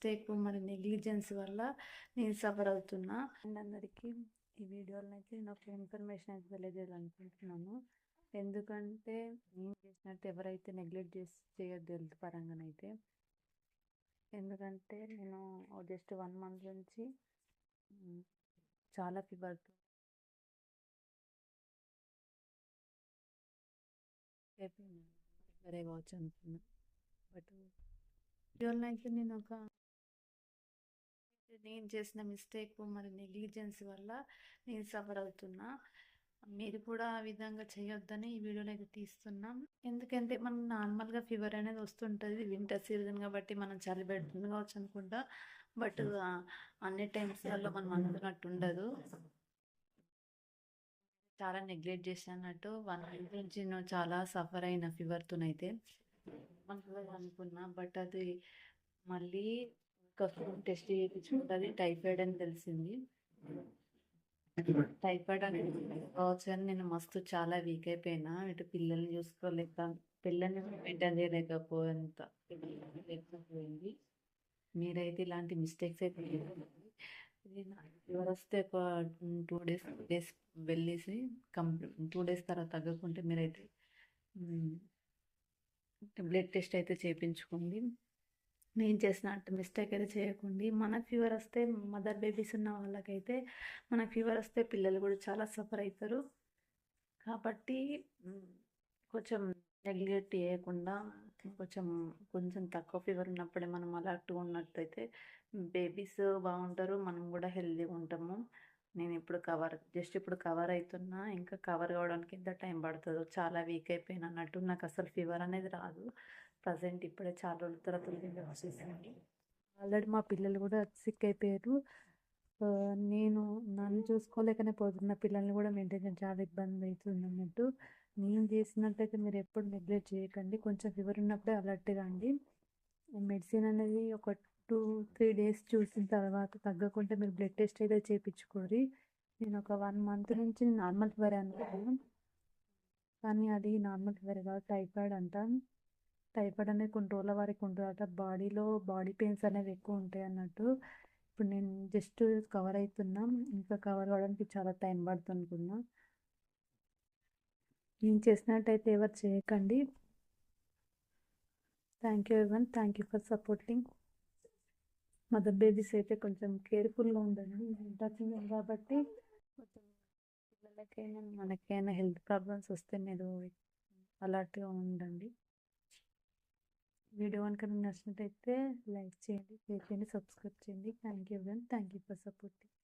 Mistake మరి negligence వల్ల నేను సఫర్ అవుతున్నా. అండ్ అందరికీ ఈ వీడియోలో అయితే నేను ఒక ఇన్ఫర్మేషన్ అయితే తెలియజేయాలనుకుంటున్నాను. ఎందుకంటే నేను చేసినట్టు ఎవరైతే నెగ్లెక్ట్ చేసి చేయొద్దు హెల్త్ పరంగానైతే. ఎందుకంటే నేను జస్ట్ వన్ మంత్ నుంచి చాలా ఫీవర్. సరే కావచ్చు అనుకున్నాను బట్ వీడియోలో అయితే నేను ఒక నేను చేసిన మిస్టేక్ మరి నెగ్లిజెన్స్ వల్ల నేను సఫర్ అవుతున్నా. మీరు కూడా ఆ విధంగా చేయొద్దని ఈ వీడియోలో అయితే తీస్తున్నాం. ఎందుకంటే మనం నార్మల్గా ఫీవర్ అనేది వస్తుంటుంది వింటర్ సీజన్ కాబట్టి మనం చలి పెడుతుంది కావచ్చు అనుకుంటా. బట్ అన్ని టైమ్స్లలో మనం అందుకున్నట్టు ఉండదు. చాలా నెగ్లెక్ట్ చేసినట్టు వన్ వీక్ నుంచి నేను చాలా సఫర్ అయిన ఫీవర్తోనైతే. మనం అనుకున్నా బట్ అది మళ్ళీ టెస్ట్ చేయించుకుంటుంది టైఫాయిడ్ అని తెలిసింది. టైఫాయిడ్ అని కావచ్చు అని నేను మస్తు చాలా వీక్ అయిపోయినా. ఇటు పిల్లల్ని చూసుకోలేక పిల్లల్ని మెయింటైన్ చేయలేకపోయేంత లేకపోయింది. మీరైతే ఇలాంటి మిస్టేక్స్ అయితే ఫీవర్ వస్తే ఒక టూ డేస్ డేస్ వెళ్ళేసి కంప్లీట్ టూ డేస్ తర్వాత తగ్గకుంటే మీరైతే బ్లడ్ టెస్ట్ అయితే చేయించుకోండి. నేను చేసినట్టు మిస్టేక్ అయితే చేయకండి. మనకు ఫీవర్ వస్తే మదర్ బేబీస్ ఉన్న వాళ్ళకైతే మన ఫీవర్ వస్తే పిల్లలు కూడా చాలా సఫర్ అవుతారు కాబట్టి కొంచెం నెగ్లెక్ట్ చేయకుండా కొంచెం కొంచెం తక్కువ ఫీవర్ ఉన్నప్పుడే మనం అలర్ట్గా ఉన్నట్టయితే బేబీస్ బాగుంటారు మనం కూడా హెల్తీగా ఉంటాము. నేను ఇప్పుడు కవర్ జస్ట్ ఇప్పుడు కవర్ అవుతున్నా ఇంకా కవర్ కావడానికి ఎంత టైం పడుతుందో చాలా వీక్ అయిపోయిన అన్నట్టు నాకు అసలు ఫీవర్ అనేది రాదు. ప్రజెంట్ ఇప్పుడే చాలా రోజుల తర్వాత వచ్చేసింది. ఆల్రెడీ మా పిల్లలు కూడా సిక్ అయిపోయారు. నేను నన్ను చూసుకోలేకనే పోతున్న పిల్లల్ని కూడా మెయింటైన్ చేయడం చాలా ఇబ్బంది అవుతుంది అన్నట్టు. నేను చేసినట్టయితే మీరు ఎప్పుడు నెగ్లెక్ట్ చేయకండి. కొంచెం ఫీవర్ ఉన్నప్పుడే అలర్ట్ కండి మెడిసిన్ అనేది ఒక టూ త్రీ డేస్ చూసిన తర్వాత తగ్గకుంటే మీరు బ్లడ్ టెస్ట్ అయితే చేయించుకోరి నేను ఒక వన్ మంత్ నుంచి నార్మల్ ఫీవర్ అనుకున్నాను కానీ అది నార్మల్ ఫీవర్ కాదు టైఫాయిడ్ అంట. టైఫాయిడ్ అనేది కొన్ని రోజుల వరకు ఉంటుందట. బాడీలో బాడీ పెయిన్స్ అనేవి ఎక్కువ ఉంటాయి అన్నట్టు. ఇప్పుడు నేను జస్ట్ కవర్ అవుతున్నా. ఇంకా కవర్ అవ్వడానికి చాలా టైం పడుతుందనుకున్నా నేను చేసినట్టయితే ఎవరు చేయకండి. Thank you everyone thank you for supporting. Mother babies అయితే కొంచెం కేర్ఫుల్గా ఉండండి టచింగ్ కాబట్టి కొంచెం పిల్లలకైనా మనకైనా హెల్త్ ప్రాబ్లమ్స్ వస్తే మీరు అలర్ట్గా ఉండండి. వీడియో కనుక నచ్చినట్టయితే లైక్ చేయండి షేర్ చేయండి సబ్స్క్రైబ్ చేయండి. Thank you everyone thank you for supporting.